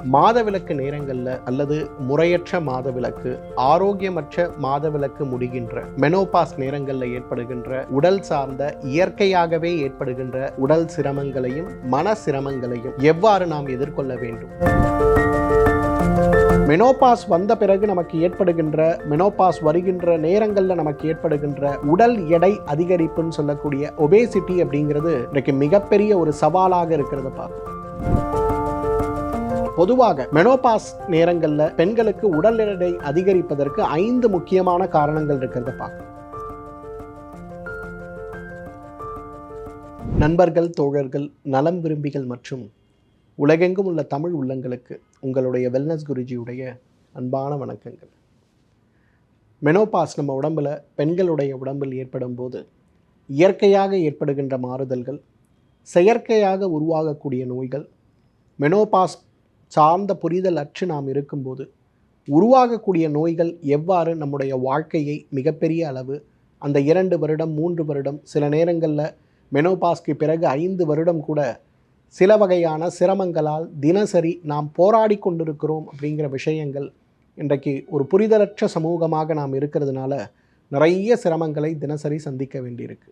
மாதவிலக்கு நேரங்களில் அல்லது முறையற்ற மாதவிலக்கு ஆரோக்கியமற்ற மாதவிலக்கு முடிகின்ற மெனோபாஸ் நேரங்களில் ஏற்படுகின்ற உடல் சார்ந்த இயற்கையாகவே ஏற்படுகின்ற உடல் சிரமங்களையும் மன சிரமங்களையும் எவ்வாறு நாம் எதிர்கொள்ள வேண்டும்? மெனோபாஸ் வந்த பிறகு நமக்கு ஏற்படுகின்ற மெனோபாஸ் வருகின்ற நேரங்களில் நமக்கு ஏற்படுகின்ற உடல் எடை அதிகரிப்புன்னு சொல்லக்கூடிய ஒபேசிட்டி அப்படிங்கிறது இன்றைக்கு மிகப்பெரிய ஒரு சவாலாக இருக்கிறத பார்க்கும் பொதுவாக மெனோபாஸ் நேரங்களில் பெண்களுக்கு உடல் எடை அதிகரிப்பதற்கு ஐந்து முக்கியமான காரணங்கள் இருக்கிறத பார்க்கணும். நண்பர்கள் தோழர்கள் நலம் விரும்பிகள் மற்றும் உலகெங்கும் உள்ள தமிழ் உள்ளங்களுக்கு உங்களுடைய வெல்னஸ் குருஜியுடைய அன்பான வணக்கங்கள். மெனோபாஸ் நம்ம உடம்பில் பெண்களுடைய உடம்பில் ஏற்படும் போது இயற்கையாக ஏற்படுகின்ற மாறுதல்கள் செயற்கையாக உருவாகக்கூடிய நோய்கள் மெனோபாஸ் சார்ந்த புரிதல் அற்று நாம் இருக்கும்போது உருவாகக்கூடிய நோய்கள் எவ்வாறு நம்முடைய வாழ்க்கையை மிகப்பெரிய அளவு அந்த இரண்டு வருடம் மூன்று வருடம் சில நேரங்களில் மெனோபாஸ்க்கு பிறகு ஐந்து வருடம் கூட சில வகையான சிரமங்களால் தினசரி நாம் போராடி கொண்டிருக்கிறோம் அப்படிங்கிற விஷயங்கள் இன்றைக்கு ஒரு புரிதலற்ற சமூகமாக நாம் இருக்கிறதுனால நிறைய சிரமங்களை தினசரி சந்திக்க வேண்டியிருக்கு.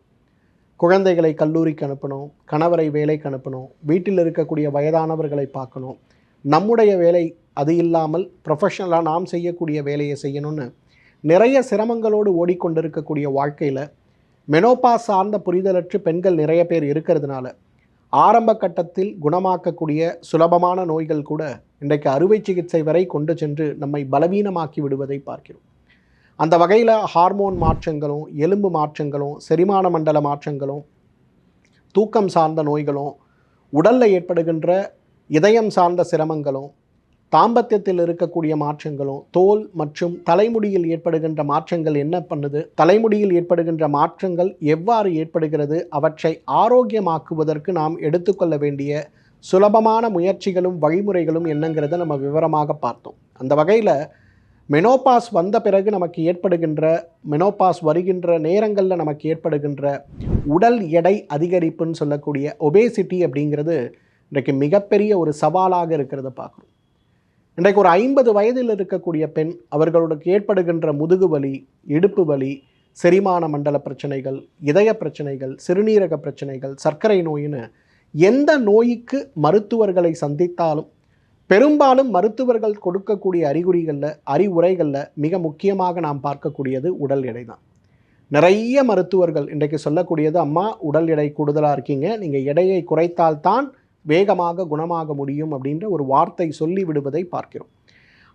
குழந்தைகளை கல்லூரிக்கு அனுப்பணும் கணவரை வேலைக்கு அனுப்பணும் வீட்டில் இருக்கக்கூடிய வயதானவர்களை பார்க்கணும் நம்முடைய வேலை அது இல்லாமல் ப்ரொஃபஷனலாக நாம் செய்யக்கூடிய வேலையை செய்யணும்னு நிறைய சிரமங்களோடு ஓடிக்கொண்டிருக்கக்கூடிய வாழ்க்கையில் மெனோபாஸ் சார்ந்த புரிதலற்று பெண்கள் நிறைய பேர் இருக்கிறதுனால ஆரம்ப கட்டத்தில் குணமாக்கக்கூடிய சுலபமான நோய்கள் கூட இன்றைக்கு அறுவை சிகிச்சை வரை கொண்டு சென்று நம்மை பலவீனமாக்கி விடுவதை பார்க்கிறோம். அந்த வகையில் ஹார்மோன் மாற்றங்களும் எலும்பு மாற்றங்களும் செரிமான மண்டல மாற்றங்களும் தூக்கம் சார்ந்த நோய்களும் உடலில் ஏற்படுகின்ற இதயம் சார்ந்த சிரமங்களும் தாம்பத்தியத்தில் இருக்கக்கூடிய மாற்றங்களும் தோல் மற்றும் தலைமுடியில் ஏற்படுகின்ற மாற்றங்கள் என்ன பண்ணுது? தலைமுடியில் ஏற்படுகின்ற மாற்றங்கள் எவ்வாறு ஏற்படுகிறது? அவற்றை ஆரோக்கியமாக்குவதற்கு நாம் எடுத்துக்கொள்ள வேண்டிய சுலபமான முயற்சிகளும் வழிமுறைகளும் என்னங்கிறத நம்ம விவரமாக பார்த்தோம். அந்த வகையில் மெனோபாஸ் வந்த பிறகு நமக்கு ஏற்படுகின்ற மெனோபாஸ் வருகின்ற நேரங்களில் நமக்கு ஏற்படுகின்ற உடல் எடை அதிகரிப்புன்னு சொல்லக்கூடிய ஒபேசிட்டி அப்படிங்கிறது இன்றைக்கு மிகப்பெரிய ஒரு சவாலாக இருக்கிறத பார்க்குறோம். இன்றைக்கு ஒரு ஐம்பது வயதில் இருக்கக்கூடிய பெண் அவர்களுக்கு ஏற்படுகின்ற முதுகு வலி இடுப்பு வலி செரிமான மண்டல பிரச்சனைகள் இதய பிரச்சனைகள் சிறுநீரக பிரச்சனைகள் சர்க்கரை நோயின்னு எந்த நோய்க்கு மருத்துவர்களை சந்தித்தாலும் பெரும்பாலும் மருத்துவர்கள் கொடுக்கக்கூடிய அறிகுறிகளில் அறிவுரைகளில் மிக முக்கியமாக நாம் பார்க்கக்கூடியது உடல் எடை தான். நிறைய மருத்துவர்கள் இன்றைக்கு சொல்லக்கூடியது அம்மா உடல் எடை கூடுதலாக இருக்கீங்க. நீங்கள் எடையை குறைத்தால்தான் வேகமாக குணமாக முடியும் அப்படின்ற ஒரு வார்த்தை சொல்லி விடுவதை பார்க்கிறோம்.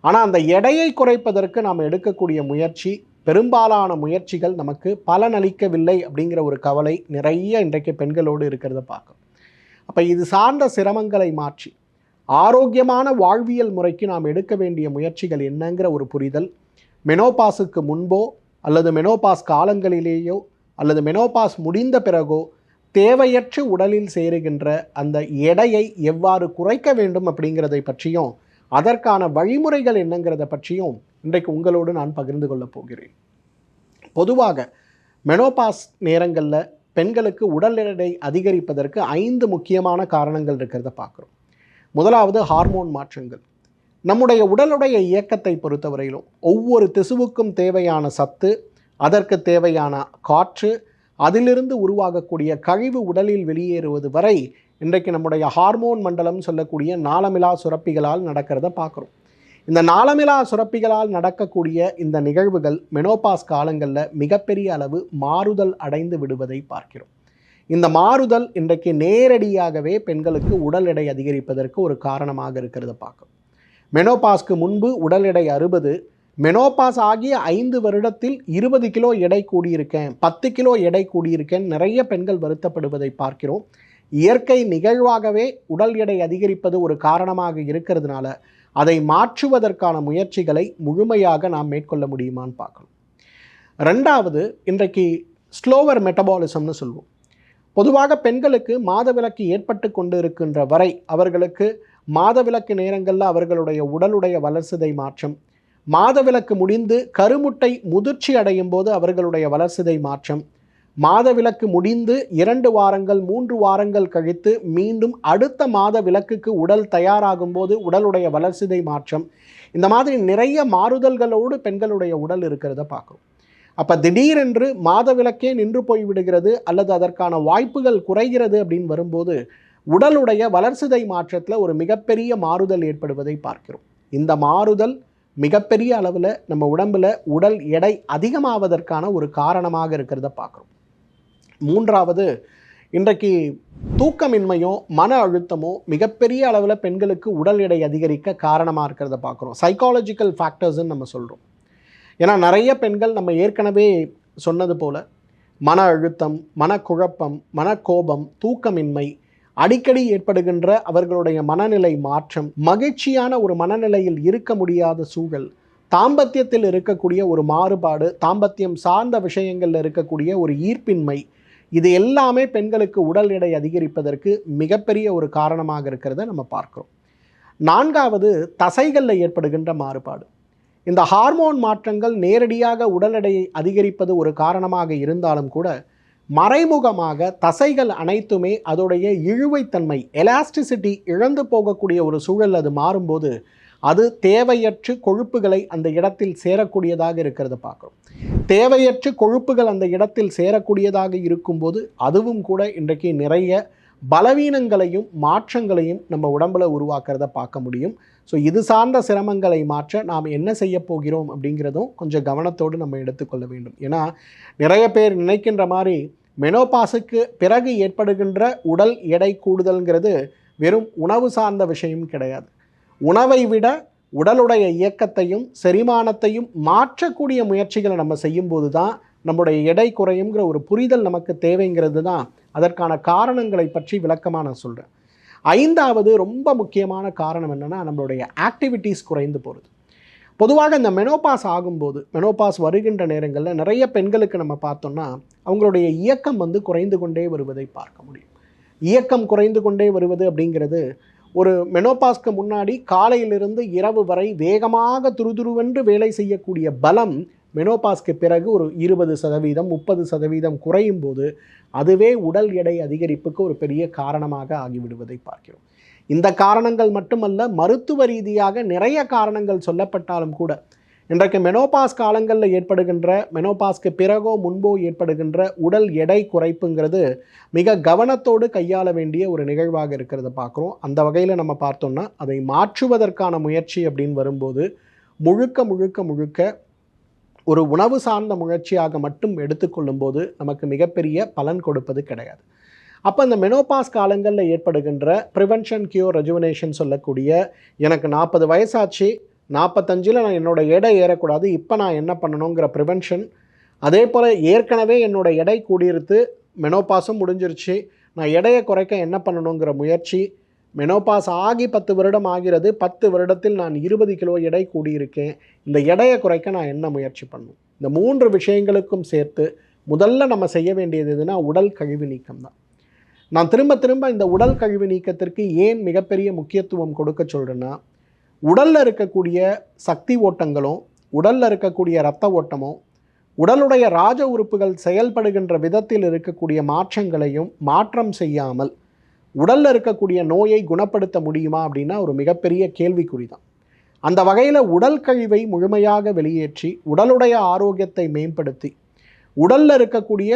ஆனால் அந்த எடையை குறைப்பதற்கு நாம் எடுக்கக்கூடிய முயற்சி பெரும்பாலான முயற்சிகள் நமக்கு பலனளிக்கவில்லை அப்படிங்கிற ஒரு கவலை நிறைய இன்றைக்கு பெண்களோடு இருக்கிறத பார்க்கும் அப்போ இது சார்ந்த சிரமங்களை மாற்றி ஆரோக்கியமான வாழ்வியல் முறைக்கு நாம் எடுக்க வேண்டிய முயற்சிகள் என்னங்கிற ஒரு புரிதல் மெனோபாஸுக்கு முன்போ அல்லது மெனோபாஸ் காலங்களிலேயோ அல்லது மெனோபாஸ் முடிந்த பிறகோ தேவையற்ற உடலில் சேருகின்ற அந்த எடையை எவ்வாறு குறைக்க வேண்டும் அப்படிங்கிறதை பற்றியும் அதற்கான வழிமுறைகள் என்னங்கிறத பற்றியும் இன்றைக்கு உங்களோடு நான் பகிர்ந்து கொள்ளப் போகிறேன். பொதுவாக மெனோபாஸ் நேரங்களில் பெண்களுக்கு உடல் எடை அதிகரிப்பதற்கு ஐந்து முக்கியமான காரணங்கள் இருக்கிறத பார்க்குறோம். முதலாவது ஹார்மோன் மாற்றங்கள். நம்முடைய உடலுடைய இயக்கத்தை பொறுத்தவரையிலும் ஒவ்வொரு திசுவுக்கும் தேவையான சத்து அதற்கு தேவையான காற்று அதிலிருந்து உருவாகக்கூடிய கழிவு உடலில் வெளியேறுவது வரை இன்றைக்கு நம்முடைய ஹார்மோன் மண்டலம் சொல்லக்கூடிய நாளமிலா சுரப்பிகளால் நடக்கிறத பார்க்குறோம். இந்த நாளமிலா சுரப்பிகளால் நடக்கக்கூடிய இந்த நிகழ்வுகள் மெனோபாஸ் காலங்களில் மிகப்பெரிய அளவு மாறுதல் அடைந்து விடுவதை பார்க்கிறோம். இந்த மாறுதல் இன்றைக்கு நேரடியாகவே பெண்களுக்கு உடல் எடை அதிகரிப்பதற்கு ஒரு காரணமாக இருக்கிறத பார்க்கும் மெனோபாஸ்க்கு முன்பு உடல் எடை அறுபது மெனோபாஸ் ஆகிய ஐந்து வருடத்தில் இருபது கிலோ எடை கூடியிருக்கேன் பத்து கிலோ எடை கூடியிருக்கேன். நிறைய பெண்கள் வருத்தப்படுவதை பார்க்கிறோம். இயற்கை நிகழ்வாகவே உடல் எடை அதிகரிப்பது ஒரு காரணமாக இருக்கிறதுனால அதை மாற்றுவதற்கான முயற்சிகளை முழுமையாக நாம் மேற்கொள்ள முடியுமான்னு பார்க்கணும். ரெண்டாவது இன்றைக்கு ஸ்லோவர் மெட்டபாலிசம்னு சொல்லுவோம் பொதுவாக பெண்களுக்கு மாதவிலக்கு ஏற்பட்டு கொண்டு இருக்கின்ற வரை அவர்களுக்கு மாதவிலக்கு நேரங்களில் அவர்களுடைய உடலுடைய வளர்சிதை மாற்றம் மாதவிலக்கு முடிந்து கருமுட்டை முதிர்ச்சி அடையும் போது அவர்களுடைய வளர்சிதை மாற்றம். மாதவிலக்கு முடிந்து இரண்டு வாரங்கள் மூன்று வாரங்கள் கழித்து மீண்டும் அடுத்த மாத விலக்குக்கு உடல் தயாராகும் போது உடலுடைய வளர்சிதை மாற்றம். இந்த மாதிரி நிறைய மாறுதல்களோடு பெண்களுடைய உடல் இருக்கிறத பார்க்குறோம். அப்போ திடீரென்று மாதவிலக்கே நின்று போய் விடுகிறது அல்லது அதற்கான வாய்ப்புகள் குறைகிறது அப்படின்னு வரும்போது உடலுடைய வளர்சிதை மாற்றத்தில் ஒரு மிகப்பெரிய மாறுதல் ஏற்படுவதை பார்க்கிறோம். இந்த மாறுதல் மிகப்பெரிய அளவில் நம்ம உடம்பில் உடல் எடை அதிகமாவதற்கான ஒரு காரணமாக இருக்கிறத பார்க்குறோம். மூன்றாவது இன்றைக்கு தூக்கமின்மையோ மன அழுத்தமோ மிகப்பெரிய அளவில் பெண்களுக்கு உடல் எடை அதிகரிக்க காரணமாக இருக்கிறத பார்க்குறோம். சைக்காலஜிக்கல் ஃபேக்டர்ஸ்ன்னு நம்ம சொல்கிறோம் ஏன்னா நிறைய பெண்கள் நம்ம ஏற்கனவே சொன்னது போல் மன அழுத்தம் மனக்குழப்பம் மனக்கோபம் தூக்கமின்மை அடிக்கடி ஏற்படுகின்ற அவர்களுடைய மனநிலை மாற்றம் மகிழ்ச்சியான ஒரு மனநிலையில் இருக்க முடியாத சூழல் தாம்பத்தியத்தில் இருக்கக்கூடிய ஒரு மாறுபாடு தாம்பத்தியம் சார்ந்த விஷயங்களில் இருக்கக்கூடிய ஒரு ஈர்ப்பின்மை இது எல்லாமே பெண்களுக்கு உடல் எடை அதிகரிப்பதற்கு மிகப்பெரிய ஒரு காரணமாக இருக்கிறத நம்ம பார்க்குறோம். நான்காவது தசைகளில் ஏற்படுகின்ற மாறுபாடு. இந்த ஹார்மோன் மாற்றங்கள் நேரடியாக உடல் எடையை அதிகரிப்பது ஒரு காரணமாக இருந்தாலும் கூட மறைமுகமாக தசைகள் அனைத்துமே அதோடைய இழுவைத்தன்மை எலாஸ்டிசிட்டி இழந்து போகக்கூடிய ஒரு சூழல் அது மாறும்போது அது தேவையற்று கொழுப்புகளை அந்த இடத்தில் சேரக்கூடியதாக இருக்கிறத பார்க்குறோம். தேவையற்று கொழுப்புகள் அந்த இடத்தில் சேரக்கூடியதாக இருக்கும்போது அதுவும் கூட இன்றைக்கு நிறைய பலவீனங்களையும் மாற்றங்களையும் நம்ம உடம்புல உருவாக்குறத பார்க்க முடியும். ஸோ இது சார்ந்த சிரமங்களை மாற்ற நாம் என்ன செய்ய போகிறோம் அப்படிங்கிறதும் கொஞ்சம் கவனத்தோடு நம்ம எடுத்துக்கொள்ள வேண்டும். ஏன்னா நிறைய பேர் நினைக்கின்ற மாதிரி மெனோபாஸுக்கு பிறகு ஏற்படுகின்ற உடல் எடை கூடுதல்ங்கிறது வெறும் உணவு சார்ந்த விஷயம் கிடையாது. உணவை விட உடலுடைய இயக்கத்தையும் செரிமானத்தையும் மாற்றக்கூடிய முயற்சிகளை நம்ம செய்யும்போது தான் நம்முடைய எடை குறையுங்கிற ஒரு புரிதல் நமக்கு தேவைங்கிறது தான் அதற்கான காரணங்களை பற்றி விளக்கமாக நான் சொல்கிறேன் ஐந்தாவது ரொம்ப முக்கியமான காரணம் என்னென்னா நம்மளுடைய ஆக்டிவிட்டீஸ் குறைந்து போகிறது பொதுவாக இந்த மெனோபாஸ் ஆகும்போது மெனோபாஸ் வருகின்ற நேரங்களில் நிறைய பெண்களுக்கு நம்ம பார்த்தோம்னா அவங்களுடைய இயக்கம் வந்து குறைந்து கொண்டே வருவதை பார்க்க முடியும். இயக்கம் குறைந்து கொண்டே வருவது அப்படிங்கிறது ஒரு மெனோபாஸ்க்கு முன்னாடி காலையிலிருந்து இரவு வரை வேகமாக துருதுருவென்று வேலை செய்யக்கூடிய பலம் மெனோபாஸ்க்கு பிறகு ஒரு இருபது சதவீதம் முப்பது சதவீதம் குறையும் போது அதுவே உடல் எடை அதிகரிப்புக்கு ஒரு பெரிய காரணமாக ஆகிவிடுவதை பார்க்கிறோம். இந்த காரணங்கள் மட்டுமல்ல மருத்துவ ரீதியாக நிறைய காரணங்கள் சொல்லப்பட்டாலும் கூட இன்றைக்கு மெனோபாஸ் காலங்களில் ஏற்படுகின்ற மெனோபாஸ்க்கு பிறகோ முன்போ ஏற்படுகின்ற உடல் எடை குறைப்புங்கிறது மிக கவனத்தோடு கையாள வேண்டிய ஒரு நிகழ்வாக இருக்கிறத பார்க்குறோம். அந்த வகையில் நம்ம பார்த்தோம்னா அதை மாற்றுவதற்கான முயற்சி அப்படின்னு வரும்போது முழுக்க முழுக்க முழுக்க ஒரு உணவு சார்ந்த முயற்சியாக மட்டும் எடுத்துக்கொள்ளும்போது நமக்கு மிகப்பெரிய பலன் கொடுப்பது கிடையாது. அப்போ இந்த மெனோபாஸ் காலங்களில் ஏற்படுகின்ற ப்ரிவென்ஷன் கியூர் ரெஜுவனேஷன் சொல்லக்கூடிய எனக்கு நாற்பது வயசாச்சு நாற்பத்தஞ்சில் நான் என்னோட எடை ஏறக்கூடாது இப்போ நான் என்ன பண்ணணுங்கிற ப்ரிவென்ஷன் அதே போல் ஏற்கனவே என்னோட எடை கூடியிருத்து மெனோபாஸும் முடிஞ்சிருச்சு நான் எடையை குறைக்க என்ன பண்ணணுங்கிற முயற்சி மெனோபாஸ் ஆகி பத்து வருடம் ஆகிறது. பத்து வருடத்தில் நான் இருபது கிலோ எடை கூடியிருக்கேன். இந்த எடையை குறைக்க நான் என்ன முயற்சி பண்ணும்? இந்த மூன்று விஷயங்களுக்கும் சேர்த்து முதல்ல நம்ம செய்ய வேண்டியது எதுனா உடல் கழிவு நீக்கம் தான். நான் திரும்ப திரும்ப இந்த உடல் கழிவு நீக்கத்திற்கு ஏன் மிகப்பெரிய முக்கியத்துவம் கொடுக்க சொல்கிறேன்னா உடலில் இருக்கக்கூடிய சக்தி ஓட்டங்களும் உடலில் இருக்கக்கூடிய இரத்த ஓட்டமும் உடலுடைய ராஜ உறுப்புகள் செயல்படுகின்ற விதத்தில் இருக்கக்கூடிய மாற்றங்களையும் மாற்றம் செய்யாமல் உடலில் இருக்கக்கூடிய நோயை குணப்படுத்த முடியுமா அப்படின்னா ஒரு மிகப்பெரிய கேள்விக்குறி தான் அந்த வகையில் உடல் கழிவை முழுமையாக வெளியேற்றி உடலுடைய ஆரோக்கியத்தை மேம்படுத்தி உடலில் இருக்கக்கூடிய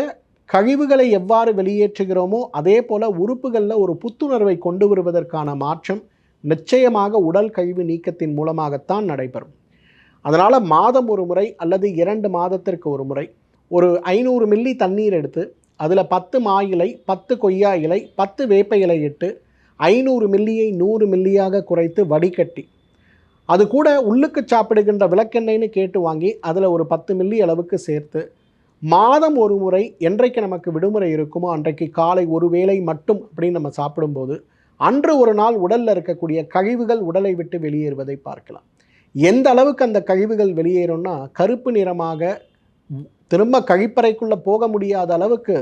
கழிவுகளை எவ்வாறு வெளியேற்றுகிறோமோ அதே போல் உறுப்புகளில் ஒரு புத்துணர்வை கொண்டு வருவதற்கான மாற்றம் நிச்சயமாக உடல் கழிவு நீக்கத்தின் மூலமாகத்தான் நடைபெறும். அதனால் மாதம் ஒரு முறை அல்லது இரண்டு மாதத்திற்கு ஒரு முறை ஒரு ஐநூறு மில்லி தண்ணீர் எடுத்து அதில் பத்து மா இலை பத்து கொய்யா இலை பத்து வேப்ப இலை இட்டு ஐநூறு மில்லியை நூறு மில்லியாக குறைத்து வடிகட்டி. அது கூட உள்ளுக்கு சாப்பிடுகின்ற விளக்கெண்ணெய்னு கேட்டு வாங்கி அதில் ஒரு பத்து மில்லி அளவுக்கு சேர்த்து மாதம் ஒரு முறை என்றைக்கு நமக்கு விடுமுறை இருக்குமோ அன்றைக்கு காலை ஒரு வேளை மட்டும் அப்படின்னு நம்ம சாப்பிடும்போது அன்று ஒரு நாள் உடலில் இருக்கக்கூடிய கழிவுகள் உடலை விட்டு வெளியேறுவதை பார்க்கலாம். எந்த அளவுக்கு அந்த கழிவுகள் வெளியேறும்னா கருப்பு நிறமாக திரும்ப கழிப்பறைக்குள்ளே போக முடியாத அளவுக்கு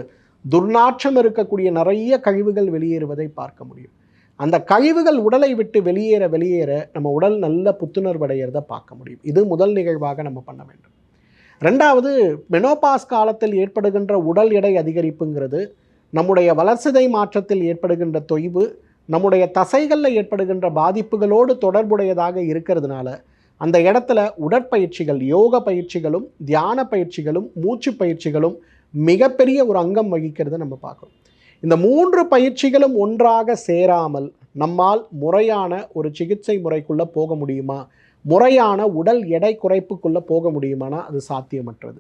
துர்நாற்றம் இருக்கக்கூடிய நிறைய கழிவுகள் வெளியேறுவதை பார்க்க முடியும். அந்த கழிவுகள் உடலை விட்டு வெளியேற வெளியேற நம்ம உடல் நல்ல புத்துணர்வடைகிறத பார்க்க முடியும். இது முதல் நிகழ்வாக நம்ம பண்ண வேண்டும். ரெண்டாவது மெனோபாஸ் காலத்தில் ஏற்படுகின்ற உடல் எடை அதிகரிப்புங்கிறது நம்முடைய வளர்சிதை மாற்றத்தில் ஏற்படுகின்ற தொய்வு நம்முடைய தசைகளில் ஏற்படுகின்ற பாதிப்புகளோடு தொடர்புடையதாக இருக்கிறதுனால அந்த இடத்துல உடற்பயிற்சிகள் யோக பயிற்சிகளும் தியான பயிற்சிகளும் மூச்சு பயிற்சிகளும் மிகப்பெரிய ஒரு அங்கம் வகிக்கிறத நம்ம பார்க்குறோம் இந்த மூன்று பயிற்சிகளும் ஒன்றாக சேராமல் நம்மால் முறையான ஒரு சிகிச்சை முறைக்குள்ளே போக முடியுமா? முறையான உடல் எடை குறைப்புக்குள்ளே போக முடியுமானா? அது சாத்தியமற்றது.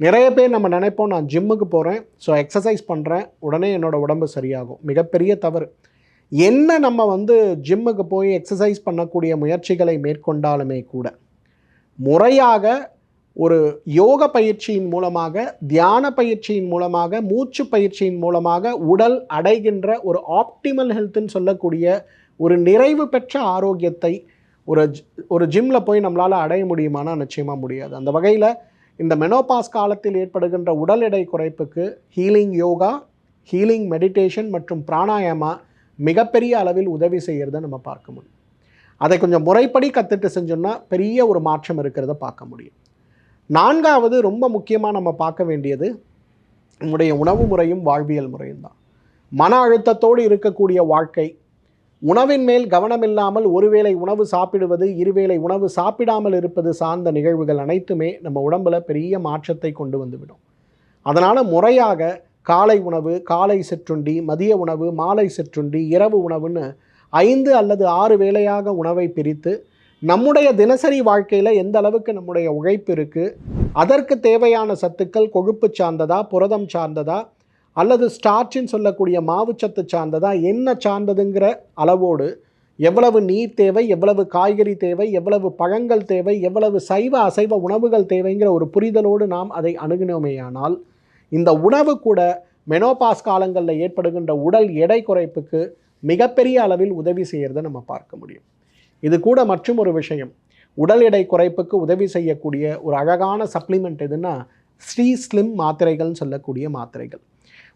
நிறைய பேர் நம்ம நினைப்போம் நான் ஜிம்முக்கு போகிறேன் ஸோ எக்ஸசைஸ் பண்ணுறேன் உடனே என்னோடய உடம்பு சரியாகும். மிகப்பெரிய தவறு. என்ன நம்ம வந்து ஜிம்முக்கு போய் எக்ஸசைஸ் பண்ணக்கூடிய முயற்சிகளை மேற்கொண்டாலுமே கூட முறையாக ஒரு யோக பயிற்சியின் மூலமாக தியான பயிற்சியின் மூலமாக மூச்சு பயிற்சியின் மூலமாக உடல் அடைகின்ற ஒரு ஆப்டிமல் ஹெல்த்துன்னு சொல்லக்கூடிய ஒரு நிறைவு பெற்ற ஆரோக்கியத்தை ஒரு ஒரு ஜிம்மில் போய் நம்மளால் அடைய முடியுமானா நிச்சயமாக முடியாது. அந்த வகையில் இந்த மெனோபாஸ் காலத்தில் ஏற்படுகின்ற உடல் எடை குறைப்புக்கு ஹீலிங் யோகா ஹீலிங் மெடிடேஷன் மற்றும் பிராணாயாமா மிகப்பெரிய அளவில் உதவி செய்கிறத நம்ம பார்க்க முடியும். அதை கொஞ்சம் முறைப்படி கற்றுட்டு செஞ்சோம்னா பெரிய ஒரு மாற்றம் இருக்கிறத பார்க்க முடியும். நான்காவது ரொம்ப முக்கியமாக நம்ம பார்க்க வேண்டியது நம்முடைய உணவு முறையும் வாழ்வியல் முறையும் தான். மன அழுத்தத்தோடு இருக்கக்கூடிய வாழ்க்கை உணவின் மேல் கவனமில்லாமல் ஒருவேளை உணவு சாப்பிடுவது இருவேளை உணவு சாப்பிடாமல் இருப்பது சார்ந்த நிகழ்வுகள் அனைத்துமே நம்ம உடம்புல பெரிய மாற்றத்தை கொண்டு வந்துவிடும் அதனால் முறையாக காலை உணவு காலை சிற்றுண்டி மதிய உணவு மாலை சிற்றுண்டி இரவு உணவுன்னு ஐந்து அல்லது ஆறு வேளையாக உணவை பிரித்து நம்முடைய தினசரி வாழ்க்கையில் எந்த அளவுக்கு நம்முடைய உழைப்பு இருக்குது அதற்கு தேவையான சத்துக்கள் கொழுப்பு சார்ந்ததா புரதம் சார்ந்ததா அல்லது ஸ்டார்ச்சின்னு சொல்லக்கூடிய மாவுச்சத்து சார்ந்ததா என்ன சார்ந்ததுங்கிற அளவோடு எவ்வளவு நீர் தேவை எவ்வளவு காய்கறி தேவை எவ்வளவு பழங்கள் தேவை எவ்வளவு சைவ அசைவ உணவுகள் தேவைங்கிற ஒரு புரிதலோடு நாம் அதை அணுகினோமேயானால் இந்த உணவு கூட மெனோபாஸ் காலங்களில் ஏற்படுகின்ற உடல் எடை குறைப்புக்கு மிகப்பெரிய அளவில் உதவி செய்கிறத நம்ம பார்க்க முடியும். இது கூட மற்றும் ஒரு விஷயம். உடல் எடை குறைப்புக்கு உதவி செய்யக்கூடிய ஒரு அழகான சப்ளிமெண்ட் எதுன்னா ஸ்ரீ ஸ்லிம் மாத்திரைகள்னு சொல்லக்கூடிய மாத்திரைகள்.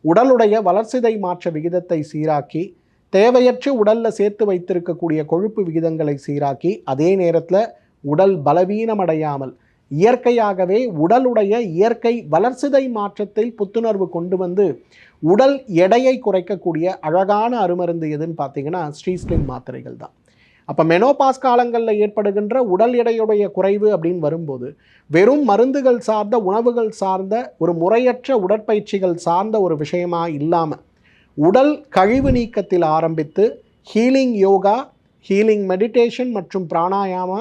உடலுடைய வளர்சிதை மாற்ற விகிதத்தை சீராக்கி தேவையற்ற உடலில் சேர்த்து வைத்திருக்கக்கூடிய கொழுப்பு விகிதங்களை சீராக்கி அதே நேரத்தில் உடல் பலவீனமடையாமல் இயற்கையாகவே உடலுடைய இயற்கை வளர்சிதை மாற்றத்தில் புத்துணர்வு கொண்டு வந்து உடல் எடையை குறைக்கக்கூடிய அழகான அருமருந்து எதுன்னு பார்த்தீங்கன்னா ஸ்ரீஸ்லிம் மாத்திரைகள் தான். அப்போ மெனோபாஸ் காலங்களில் ஏற்படுகின்ற உடல் எடையுடைய குறைவு அப்படின்னு வரும்போது வெறும் மருந்துகள் சார்ந்த உணவுகள் சார்ந்த ஒரு முறையற்ற உடற்பயிற்சிகள் சார்ந்த ஒரு விஷயமாக இல்லாமல் உடல் கழிவு நீக்கத்தில் ஆரம்பித்து ஹீலிங் யோகா ஹீலிங் மெடிடேஷன் மற்றும் பிராணாயாம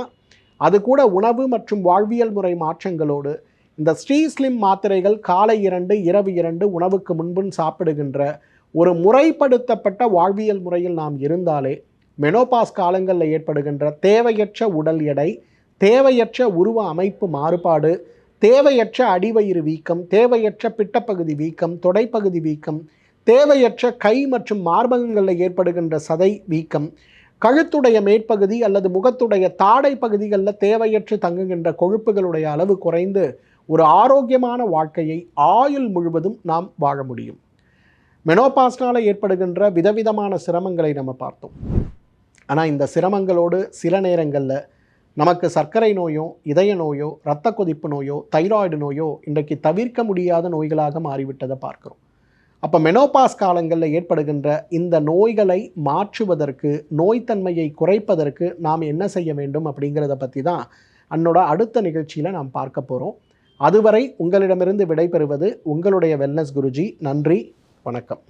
அது கூட உணவு மற்றும் வாழ்வியல் முறை மாற்றங்களோடு இந்த ஸ்ரீ ஸ்லிம் மாத்திரைகள் காலை இரண்டு இரவு இரண்டு உணவுக்கு முன்பும் சாப்பிடுகின்ற ஒரு முறைப்படுத்தப்பட்ட வாழ்வியல் முறையில் நாம் இருந்தாலே மெனோபாஸ் காலங்களில் ஏற்படுகின்ற தேவையற்ற உடல் எடை தேவையற்ற உருவ அமைப்பு மாறுபாடு தேவையற்ற அடிவயிறு வீக்கம் தேவையற்ற பிட்டப்பகுதி வீக்கம் தொடைப்பகுதி வீக்கம் தேவையற்ற கை மற்றும் மார்பகங்களில் ஏற்படுகின்ற சதை வீக்கம் கழுத்துடைய மேற்பகுதி அல்லது முகத்துடைய தாடை பகுதிகளில் தேவையற்று தங்குகின்ற கொழுப்புகளுடைய அளவு குறைந்து ஒரு ஆரோக்கியமான வாழ்க்கையை ஆயுள் முழுவதும் நாம் வாழ முடியும். மெனோபாஸ்னால் ஏற்படுகின்ற விதவிதமான சிரமங்களை நம்ம பார்த்தோம். ஆனால் இந்த சிரமங்களோடு சில நேரங்களில் நமக்கு சர்க்கரை நோயோ இதய நோயோ இரத்த கொதிப்பு நோயோ தைராய்டு நோயோ இன்றைக்கு தவிர்க்க முடியாத நோய்களாக மாறிவிட்டதை பார்க்குறோம். அப்போ மெனோபாஸ் காலங்களில் ஏற்படுகின்ற இந்த நோய்களை மாற்றுவதற்கு நோய்த்தன்மையை குறைப்பதற்கு நாம் என்ன செய்ய வேண்டும் அப்படிங்கிறத பற்றி தான் அன்னோட அடுத்த நிகழ்ச்சியில் நாம் பார்க்க போகிறோம் அதுவரை உங்களிடமிருந்து விடைபெறுவது உங்களுடைய வெல்னஸ் குருஜி. நன்றி. வணக்கம்.